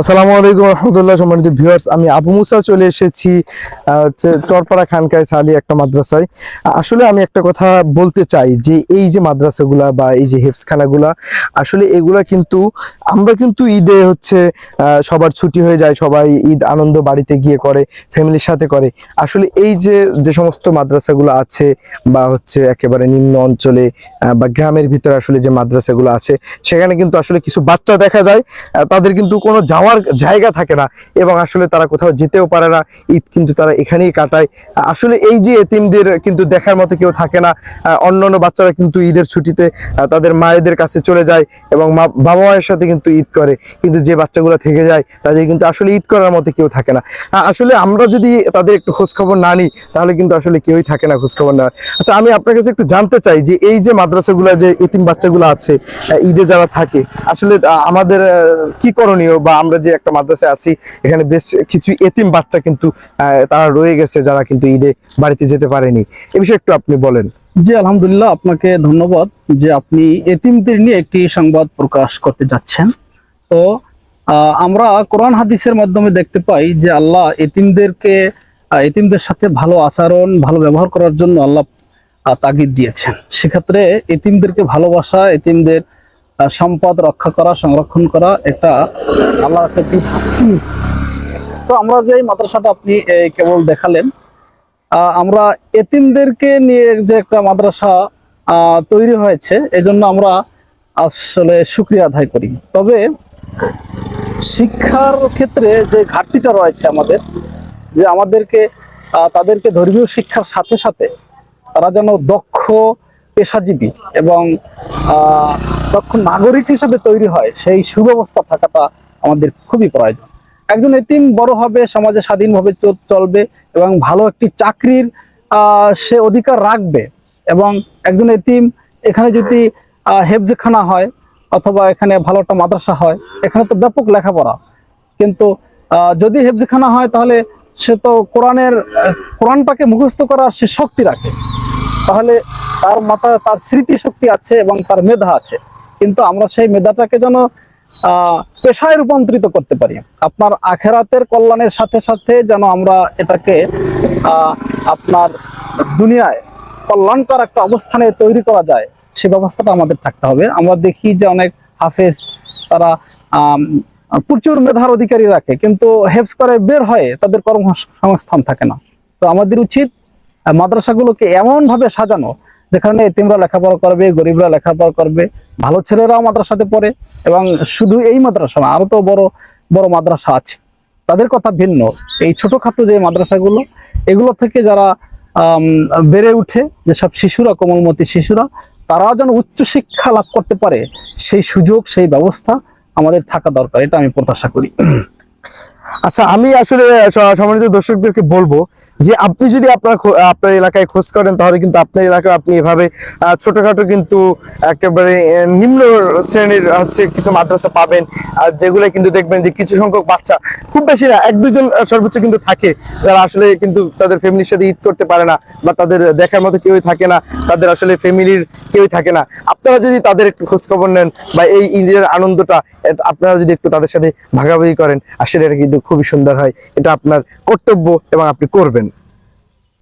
আসসালামু আলাইকুম রহমতুল্লাহ সম্মানিত ভিউয়ার্স, আমি আবু মুসা চলে এসেছি চরপাড়া খানকায় সালি একটা মাদ্রাসায়। আসলে আমি একটা কথা বলতে চাই যে এই যে মাদ্রাসাগুলা বা এই যে হেফসখানাগুলা আসলে এগুলা কিন্তু আমরা কিন্তু ঈদে হচ্ছে সবার ছুটি হয়ে যায়, সবাই ঈদ আনন্দ বাড়িতে গিয়ে করে, ফ্যামিলির সাথে করে। আসলে এই যে যে সমস্ত মাদ্রাসাগুলো আছে বা হচ্ছে একেবারে নিম্ন অঞ্চলে বা গ্রামের ভিতরে আসলে যে মাদ্রাসাগুলো আছে, সেখানে কিন্তু আসলে কিছু বাচ্চা দেখা যায় তাদের কিন্তু কোনো যাওয়ার জায়গা থাকে না এবং আসলে তারা কোথাও যেতেও পারে না ঈদ কিন্তু তারা এখানেই কাটায়। আসলে এই যে এতিমদের কিন্তু দেখার মতো কেউ থাকে না আহ, অন্যান্য বাচ্চারা কিন্তু ঈদের ছুটিতে তাদের মায়েদের কাছে চলে যায় এবং মা বাবা মায়ের সাথে কিন্তু ঈদ করে কিন্তু যে বাচ্চাগুলো থেকে যায় তাদের কিন্তু আসলে ঈদ করার মতো কেউ থাকে না। আসলে আমরা যদি তাদের একটু খোঁজখবর না নিই তাহলে কিন্তু আসলে কেউই থাকে না খোঁজ খবর নেওয়ার। আচ্ছা আমি আপনার কাছে একটু জানতে চাই যে এই যে মাদ্রাসাগুলো যে এতিম বাচ্চাগুলো আছে ঈদে যারা থাকে আসলে আমাদের কি করণীয় বা আমরা যে একটা মাদ্রাসায় আছি, এখানে বেশ কিছু এতিম বাচ্চা কিন্তু তারা রয়ে গেছে যারা কিন্তু ঈদে বাড়িতে যেতে পারেনি। এ বিষয়ে একটু আপনি বলেন। জি, আলহামদুলিল্লাহ, আপনাকে ধন্যবাদ যে আপনি এতিমদের নিয়ে একটি সংবাদ প্রকাশ করতে যাচ্ছেন। তো আমরা কোরআন হাদিসের মাধ্যমে দেখতে পাই যে আল্লাহ এতিমদেরকে এতিমদের সাথে ভালো আচরণ, ভালো ব্যবহার করার জন্য আল্লাহ তাগিদ দিয়েছেন। সেক্ষেত্রে এতিমদেরকে ভালোবাসা, এতিমদের সম্পদ রক্ষা করা, সংরক্ষণ করা এটা আল্লাহ একটা। তো আমরা যে মাদ্রাসাটা আপনি কেবল দেখালেন আমরা এতিমদেরকে নিয়ে যে একটা মাদ্রাসা তৈরি হয়েছে, এজন্য আমরা আসলে সুক্রিয়া আদায় করি তবে শিক্ষার ক্ষেত্রে যে ঘাটতিটা রয়েছে আমাদের, যে আমাদেরকে তাদেরকে ধর্মীয় শিক্ষার সাথে সাথে তারা যেন দক্ষ পেশাজীবী এবং দক্ষ নাগরিক হিসাবে তৈরি হয়, সেই সুব্যবস্থা থাকাটা আমাদের খুবই প্রয়োজন। একজন এতিম বড় হবে, সমাজে স্বাধীনভাবে চলবে এবং ভালো একটি চাকরির সে অধিকার রাখবে এবং একজন এতিম এখানে যদি হেফজেখানা হয় অথবা এখানে ভালো একটা মাদ্রাসা হয়, এখানে তো ব্যাপক লেখাপড়া। কিন্তু যদি হেফজেখানা হয় তাহলে সে তো কোরআনের কোরআনটাকে মুখস্থ করার সে শক্তি রাখে। তাহলে তার মাথায় তার স্মৃতি শক্তি আছে এবং তার মেধা আছে। কিন্তু আমরা সেই মেধাটাকে যেন পেশায় রূপান্তরিত করতে পারি। আপনার আখেরাতের কল্যাণের সাথে সাথে যেন আমরা এটাকে আপনার দুনিয়ায় কল্যাণকর একটা অবস্থানে তৈরি করা যায়, সে ব্যবস্থাটা আমাদের থাকতে হবে। আমরা দেখি যে অনেক হাফেজ তারা প্রচুর মেধার অধিকারী রাখে, কিন্তু হেফস করে বের হয় তাদের কর্মসংস্থান থাকে না। তো আমাদের উচিত, মাদ্রাসাগুলোকে এমন ভাবে সাজানো যেখানে এতিমরা লেখাপড়া করবে, গরিবরা লেখাপড়া করবে, ভালো ছেলেরাও মাদ্রাসাতে পড়ে এবং শুধু এই মাদ্রাসা না, আরও তো বড় বড় মাদ্রাসা আছে। তাদের কথা ভিন্ন। এই ছোটখাটো যে মাদ্রাসাগুলো, এগুলো থেকে যারা বেড়ে উঠে যেসব শিশুরা, কোমলমতি শিশুরা, তারাও যেন উচ্চশিক্ষা লাভ করতে পারে, সেই সুযোগ, সেই ব্যবস্থা আমাদের থাকা দরকার, এটা আমি প্রত্যাশা করি। আচ্ছা আমি আসলে সম্মানিত দর্শকদেরকে বলব যে আপনি যদি আপনার আপনার এলাকায় খোঁজ করেন, তাহলে কিন্তু আপনার এলাকায় আপনি এভাবে ছোটখাটো কিন্তু একেবারে নিম্ন শ্রেণির হচ্ছে কিছু মাদ্রাসা পাবেন, আর যেগুলো কিন্তু দেখবেন যে কিছু সংখ্যক বাচ্চা, খুব বেশি না, এক দুজন সর্বোচ্চ কিন্তু থাকে, যারা আসলে কিন্তু তাদের ফ্যামিলির সাথে ঈদ করতে পারে না, বা তাদের দেখার মতো কেউই থাকে না, তাদের আসলে ফ্যামিলির কেউই থাকে না। আপনারা যদি তাদের একটু খোঁজ খবর নেন, বা এই ঈদের আনন্দটা আপনারা যদি একটু তাদের সাথে ভাগাভাগি করেন, আসলে এটা কিন্তু খুবই সুন্দর হয়। এটা আপনার কর্তব্য এবং আপনি করবেন।